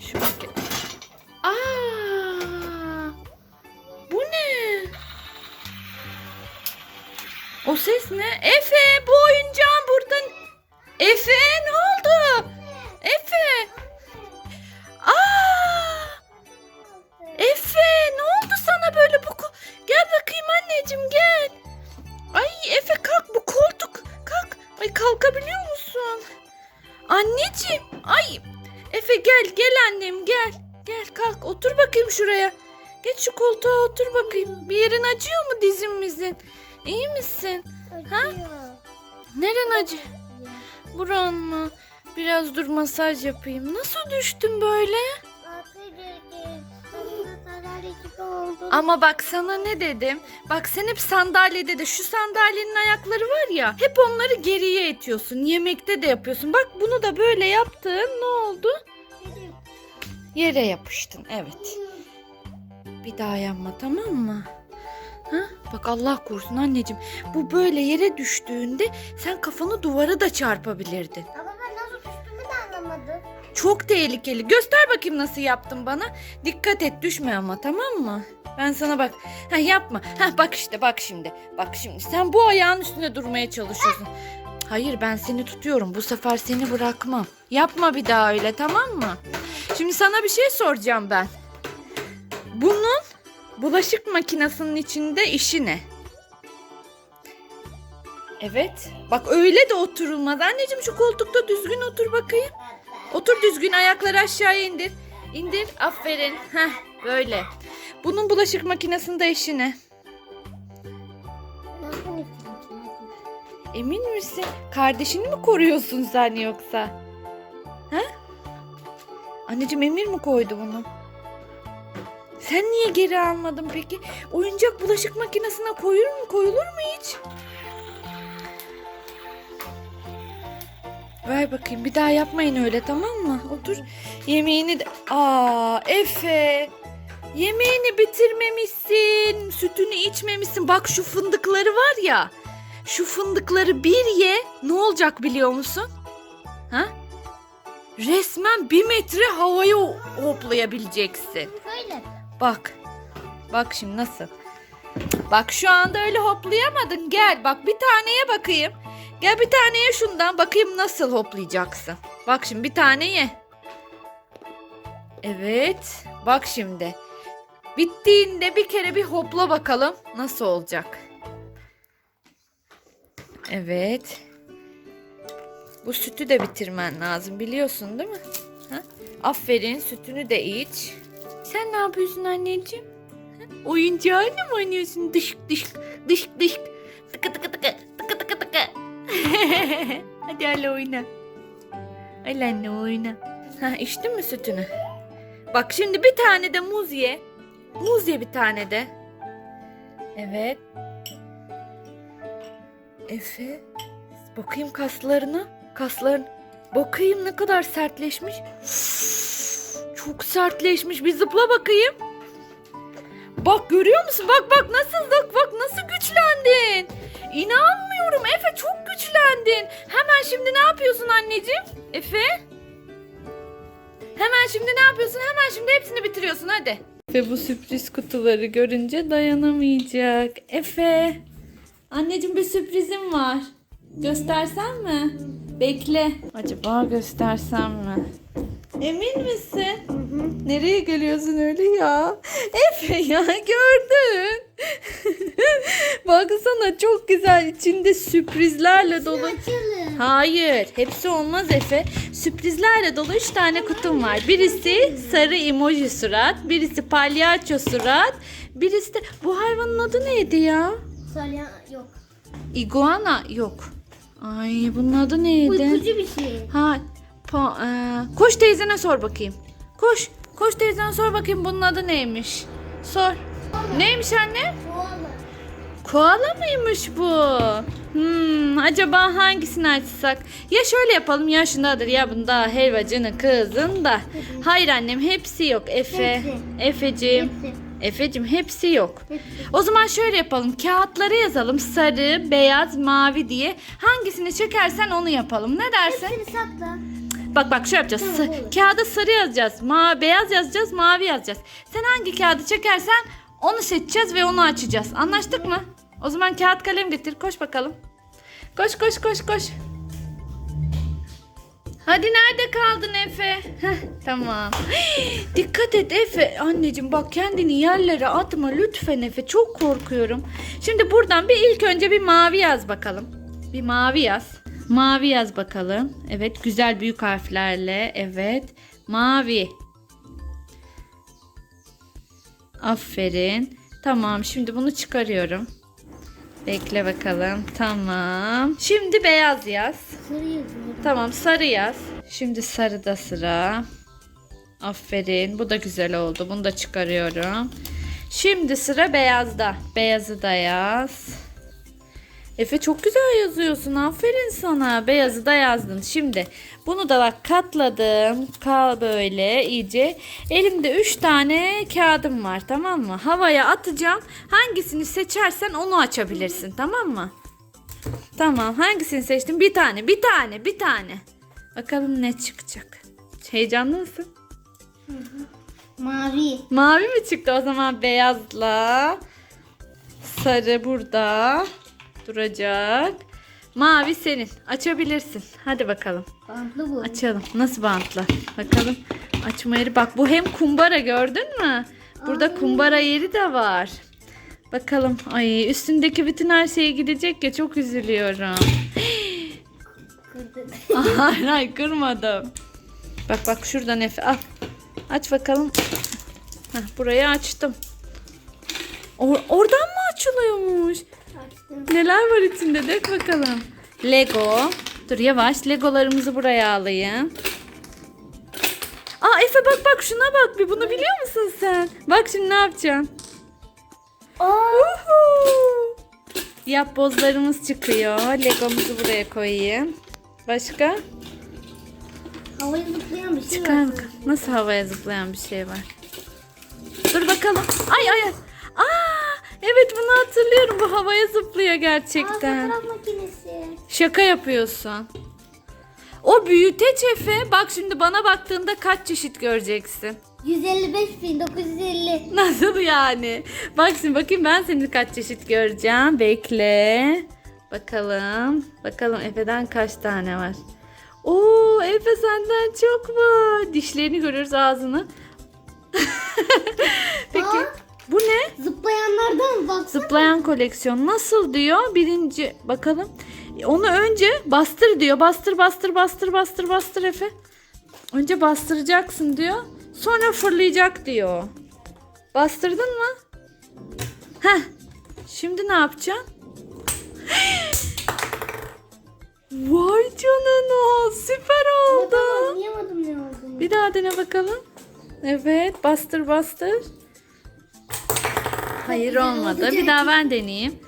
Şuradaki. Aa! Bu ne? O ses ne? Efe bu oyuncağın buradan. Efe ne annem gel. Gel kalk otur bakayım şuraya. Geç şu koltuğa otur bakayım. Bir yerin acıyor mu dizimizin? İyi misin? Ha? Neren acı? Buran mı? Biraz dur masaj yapayım. Nasıl düştün böyle? Ama bak sana ne dedim? Bak sen hep sandalyede de şu sandalyenin ayakları var ya hep onları geriye itiyorsun. Yemekte de yapıyorsun. Bak bunu da böyle yaptın. Ne oldu? Yere yapıştın. Evet. Bir daha yapma tamam mı? Ha? Bak Allah korusun anneciğim. Bu böyle yere düştüğünde sen kafanı duvara da çarpabilirdin. Ama ben nasıl düştüğümü de anlamadım. Çok tehlikeli. Göster bakayım nasıl yaptın bana. Dikkat et düşme ama tamam mı? Ben sana bak. Ha yapma. Ha bak işte bak şimdi. Bak şimdi sen bu ayağın üstünde durmaya çalışıyorsun. Hayır ben seni tutuyorum. Bu sefer seni bırakmam. Yapma bir daha öyle tamam mı? Şimdi sana bir şey soracağım ben. Bunun bulaşık makinesinin içinde işi ne? Evet. Bak öyle de oturulmaz. Anneciğim şu koltukta düzgün otur bakayım. Otur düzgün ayakları aşağıya indir. İndir. Aferin. Heh böyle. Bunun bulaşık makinesinde işi ne? Emin misin? Kardeşini mi koruyorsun sen yoksa? Anneciğim Emir mi koydu bunu? Sen niye geri almadın peki? Oyuncak bulaşık makinesine koyulur mu? Koyulur mu hiç? Ver bakayım. Bir daha yapmayın öyle tamam mı? Otur. Yemeğini de... Aa Efe. Yemeğini bitirmemişsin. Sütünü içmemişsin. Bak şu fındıkları var ya. Şu fındıkları bir ye. Ne olacak biliyor musun? Ha? Resmen bir metre havaya hoplayabileceksin. Böyle. Bak. Bak şimdi nasıl? Bak şu anda öyle hoplayamadın. Gel bak bir taneye bakayım. Gel bir taneye şundan bakayım nasıl hoplayacaksın. Bak şimdi bir tane ye. Evet. Bak şimdi. Bittiğinde bir kere bir hopla bakalım nasıl olacak. Evet. Bu sütü de bitirmen lazım biliyorsun değil mi? Ha? Aferin sütünü de iç. Sen ne yapıyorsun anneciğim? Ha? Oyuncağını mı oynuyorsun? Dışk dışk dışk dışk. Tıkı tıkı tıkı tıkı tıkı tıkı. Hadi hala oyna. Al anne oyna. Ha içtin mi sütünü? Bak şimdi bir tane de muz ye. Muz ye bir tane de. Evet. Efe. Bakayım kaslarına. Kasların. Bakayım ne kadar sertleşmiş. Çok sertleşmiş. Bir zıpla bakayım. Bak görüyor musun? Bak bak nasıl bak bak nasıl güçlendin. İnanmıyorum Efe çok güçlendin. Hemen şimdi ne yapıyorsun anneciğim? Efe? Hemen şimdi ne yapıyorsun? Hemen şimdi hepsini bitiriyorsun hadi. Efe bu sürpriz kutuları görünce dayanamayacak. Efe. Anneciğim bir sürprizim var. Göstersem mi? Bekle. Acaba göstersem mi? Emin misin? Nereye geliyorsun öyle ya? Efe ya gördün. Baksana çok güzel içinde sürprizlerle dolu. Açalım. Hayır, hepsi olmaz Efe. Sürprizlerle dolu üç tane kutum var. Birisi sarı emoji surat, birisi palyaço surat, birisi de bu hayvanın adı neydi ya? Salyan yok. Iguana yok. Ay bunun adı neydi? Uykucu bir şey. Ha, pa- ee, koş teyzene sor bakayım. Koş, koş teyzene sor bakayım bunun adı neymiş? Sor. Neymiş anne? Koala. Koala mıymış bu? Hmm, acaba hangisini açsak? Ya şöyle yapalım ya şundadır ya bunda helvacının kızında. Hayır annem hepsi yok Efe. Hepsi. Efeciğim. Hepsi. Efecim hepsi yok. O zaman şöyle yapalım. Kağıtlara yazalım sarı, beyaz, mavi diye. Hangisini çekersen onu yapalım. Ne dersin? Hepsini sakla. Bak bak şöyle yapacağız. Tamam, olur. kağıda sarı yazacağız. Ma beyaz yazacağız, mavi yazacağız. Sen hangi kağıdı çekersen onu seçeceğiz ve onu açacağız. Anlaştık mı? O zaman kağıt kalem getir. Koş bakalım. Koş koş koş koş. Hadi nerede kaldın Efe? Heh, tamam. Dikkat et Efe. Anneciğim bak kendini yerlere atma lütfen Efe. Çok korkuyorum. Şimdi buradan bir ilk önce bir mavi yaz bakalım. Bir mavi yaz. Mavi yaz bakalım. Evet güzel büyük harflerle. Evet. Mavi. Aferin. Tamam şimdi bunu çıkarıyorum. Bekle bakalım. Tamam. Şimdi beyaz yaz. Sarı yazıyorum. Tamam sarı yaz. Şimdi sarıda sıra. Aferin. Bu da güzel oldu. Bunu da çıkarıyorum. Şimdi sıra beyazda. Beyazı da yaz. Efe çok güzel yazıyorsun. Aferin sana. Beyazı da yazdın. Şimdi bunu da bak katladım. Kal böyle iyice. Elimde 3 tane kağıdım var tamam mı? Havaya atacağım. Hangisini seçersen onu açabilirsin tamam mı? Tamam hangisini seçtin? Bir tane, bir tane, bir tane. Bakalım ne çıkacak. Heyecanlı mısın? Mavi. Mavi mi çıktı? O zaman beyazla sarı burada duracak. Mavi senin. Açabilirsin. Hadi bakalım. Bantlı bu. Açalım. Nasıl bantla? Bakalım. Açma yeri. Bak bu hem kumbara gördün mü? Burada kumbara yeri de var. Bakalım. Ay üstündeki bütün her şeye gidecek ya çok üzülüyorum. Hayır hayır kırmadım. Bak bak şuradan Efe al. Aç bakalım. Heh, burayı açtım. Or- oradan mı açılıyormuş? Neler var içinde dök bakalım. Lego. Dur yavaş Legolarımızı buraya alayım. Aa Efe bak bak şuna bak bir bunu biliyor musun sen? Bak şimdi ne yapacağım. Uhu. Yapbozlarımız çıkıyor. Legomuzu buraya koyayım. Başka? Havaya zıplayan bir şey Çıkar var. bakalım. Nasıl havaya zıplayan bir şey var? Dur bakalım. Ay ay ay. Aa, evet bunu hatırlıyorum. Bu havaya zıplıyor Aa, gerçekten. fotoğraf makinesi. Şaka yapıyorsun. O büyüteç Efe. Bak şimdi bana baktığında kaç çeşit göreceksin. 155.950. Nasıl yani? Bak şimdi bakayım ben seni kaç çeşit göreceğim. Bekle. Bakalım. Bakalım Efe'den kaç tane var. Oo Efe senden çok var. Dişlerini görüyoruz ağzını. Peki Aa. Bu ne? Zıplayanlardan bak. Zıplayan koleksiyon nasıl diyor? Birinci bakalım. Onu önce bastır diyor. Bastır bastır bastır bastır bastır Efe. Önce bastıracaksın diyor. Sonra fırlayacak diyor. Bastırdın mı? Heh. Şimdi ne yapacaksın? Vay canına süper oldu. Anlayamadım ne olduğunu. Bir daha dene bakalım. Evet bastır bastır. Hayır olmadı. Bir daha ben deneyeyim.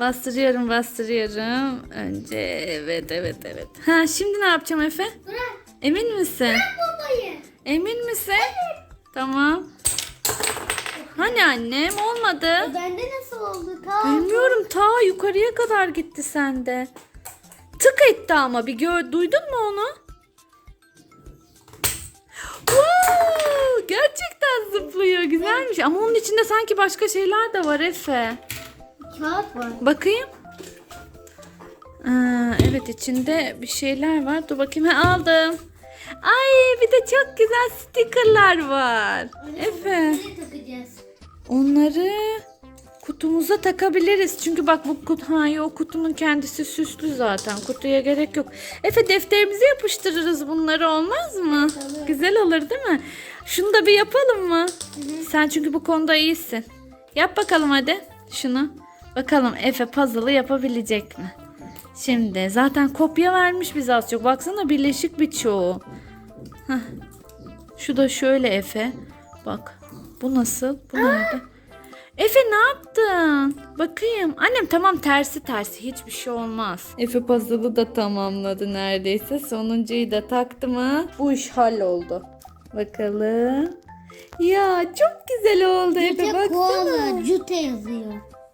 Bastırıyorum bastırıyorum. Önce evet evet evet. Ha şimdi ne yapacağım Efe? Bırak Emin misin? babayı. Emin misin? Tamam. Hani annem olmadı. E, bende nasıl oldu? Ta Bilmiyorum ta yukarıya kadar gitti sende. Tık etti ama bir gör duydun mu onu? Wow, gerçekten zıplıyor güzelmiş ama onun içinde sanki başka şeyler de var Efe. Kağıt var. Bakayım. Aa, evet içinde bir şeyler var. Dur bakayım. Ha, aldım. Ay bir de çok güzel stickerlar var. Efe. Nereye takacağız? Onları kutumuza takabiliriz. Çünkü bak bu kutu ha yok kutunun kendisi süslü zaten. Kutuya gerek yok. Efe defterimize yapıştırırız bunları olmaz mı? Tabii. Güzel olur değil mi? Şunu da bir yapalım mı? Sen çünkü bu konuda iyisin. Yap bakalım hadi şunu. Bakalım Efe puzzle'ı yapabilecek mi? Şimdi zaten kopya vermiş bize az çok. Baksana birleşik birçoğu. Heh. Şu da şöyle Efe. Bak. Bu nasıl? Bu nerede? Efe ne yaptın? Bakayım. Annem tamam tersi tersi. Hiçbir şey olmaz. Efe puzzle'ı da tamamladı neredeyse. Sonuncuyu da taktı mı? Bu iş halloldu. Bakalım. Ya çok güzel oldu Efe Cute baksana. koala. Cute yazıyor.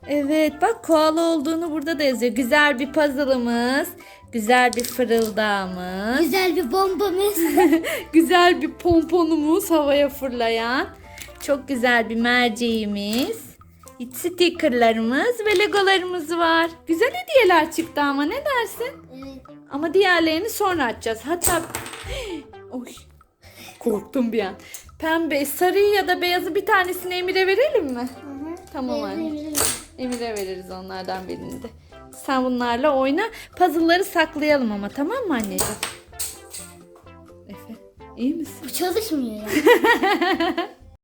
Evet bak koala olduğunu burada da yazıyor. Güzel bir puzzle'ımız Güzel bir fırıldağımız. Güzel bir bombamız. güzel bir pomponumuz havaya fırlayan. Çok güzel bir merceğimiz. Stickerlarımız ve legolarımız var. Güzel hediyeler çıktı ama ne dersin? evet. Ama diğerlerini sonra açacağız. Hatta Oy. Korktum bir an. Pembe, sarıyı ya da beyazı bir tanesini Emir'e verelim mi? Hı hı. Tamam anne. Emir'e veririz onlardan birini de. Sen bunlarla oyna. Puzzle'ları saklayalım ama tamam mı anneciğim? Efe iyi misin? Bu çalışmıyor ya.